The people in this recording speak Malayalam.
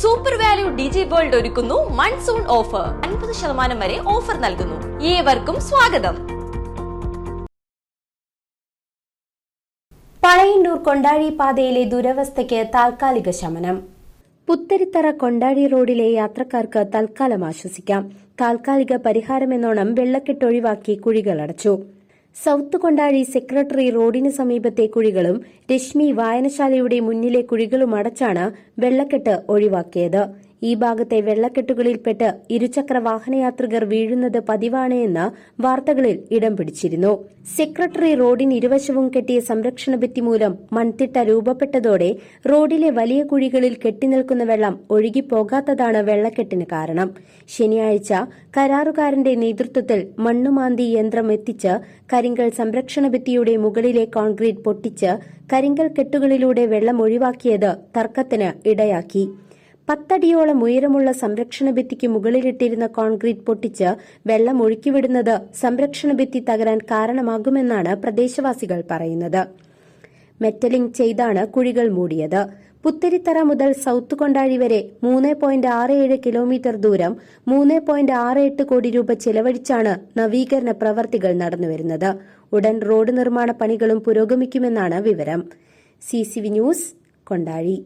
സൂപ്പർ വാല്യൂ ഡിജി വേൾഡ് ഒരുക്കുന്നു മൺസൂൺ ഓഫർ അൻപത് ശതമാനം വരെ ഓഫർ നൽകുന്നു. ഏവർക്കും സ്വാഗതം. പഴയന്നൂർ കൊണ്ടാഴി പാതയിലെ ദുരവസ്ഥയ്ക്ക് താൽക്കാലിക ശമനം. പുത്തരിത്തറ കൊണ്ടാഴി റോഡിലെ യാത്രക്കാർക്ക് തൽക്കാലം ആശ്വസിക്കാം. താൽക്കാലിക പരിഹാരമെന്നോണം വെള്ളക്കെട്ട് ഒഴിവാക്കി കുഴികൾ അടച്ചു. സൌത്ത് കൊണ്ടാഴി സെക്രട്ടറി റോഡിന് സമീപത്തെ കുഴികളും രശ്മി വായനശാലയുടെ മുന്നിലെ കുഴികളും അടച്ചാണ് വെള്ളക്കെട്ട് ഒഴിവാക്കിയത് ഈ ഭാഗത്തെ വെള്ളക്കെട്ടുകളിൽപ്പെട്ട് ഇരുചക്ര വാഹനയാത്രികർ വീഴുന്നത് പതിവാണ് എന്ന് വാർത്തകളിൽ ഇടം പിടിച്ചിരുന്നു. സെക്രട്ടറി റോഡിന് ഇരുവശവും കെട്ടിയ സംരക്ഷണ ഭിത്തി മൂലം മൺതിട്ട രൂപപ്പെട്ടതോടെ റോഡിലെ വലിയ കുഴികളിൽ കെട്ടിനിൽക്കുന്ന വെള്ളം ഒഴുകിപ്പോകാത്തതാണ് വെള്ളക്കെട്ടിന് കാരണം. ശനിയാഴ്ച കരാറുകാരന്റെ നേതൃത്വത്തിൽ മണ്ണുമാന്തി യന്ത്രം എത്തിച്ച് കരിങ്കൽ സംരക്ഷണ ഭിത്തിയുടെ മുകളിലെ കോൺക്രീറ്റ് പൊട്ടിച്ച് കരിങ്കൽ കെട്ടുകളിലൂടെ വെള്ളം ഒഴിവാക്കിയത് തർക്കത്തിന് ഇടയാക്കി. പത്തടിയോളം ഉയരമുള്ള സംരക്ഷണ ഭിത്തിക്ക് മുകളിലിട്ടിരുന്ന കോൺക്രീറ്റ് പൊട്ടിച്ച് വെള്ളം ഒഴുക്കിവിടുന്നത് സംരക്ഷണ ഭിത്തി തകരാൻ കാരണമാകുമെന്നാണ് പ്രദേശവാസികൾ പറയുന്നത്. മെറ്റലിംഗ് ചെയ്താണ് കുഴികൾ മൂടിയത്. പുത്തരിത്തറ മുതൽ സൌത്ത് കൊണ്ടാഴി വരെ മൂന്ന് പോയിന്റ് ആറ് ഏഴ് കിലോമീറ്റർ ദൂരം മൂന്ന് പോയിന്റ് ആറ് എട്ട് കോടി രൂപ ചെലവഴിച്ചാണ് നവീകരണ പ്രവർത്തികൾ നടന്നുവരുന്നത്. ഉടൻ റോഡ് നിർമ്മാണ പണികളും പുരോഗമിക്കുമെന്നാണ് വിവരം. C news Kondazhi.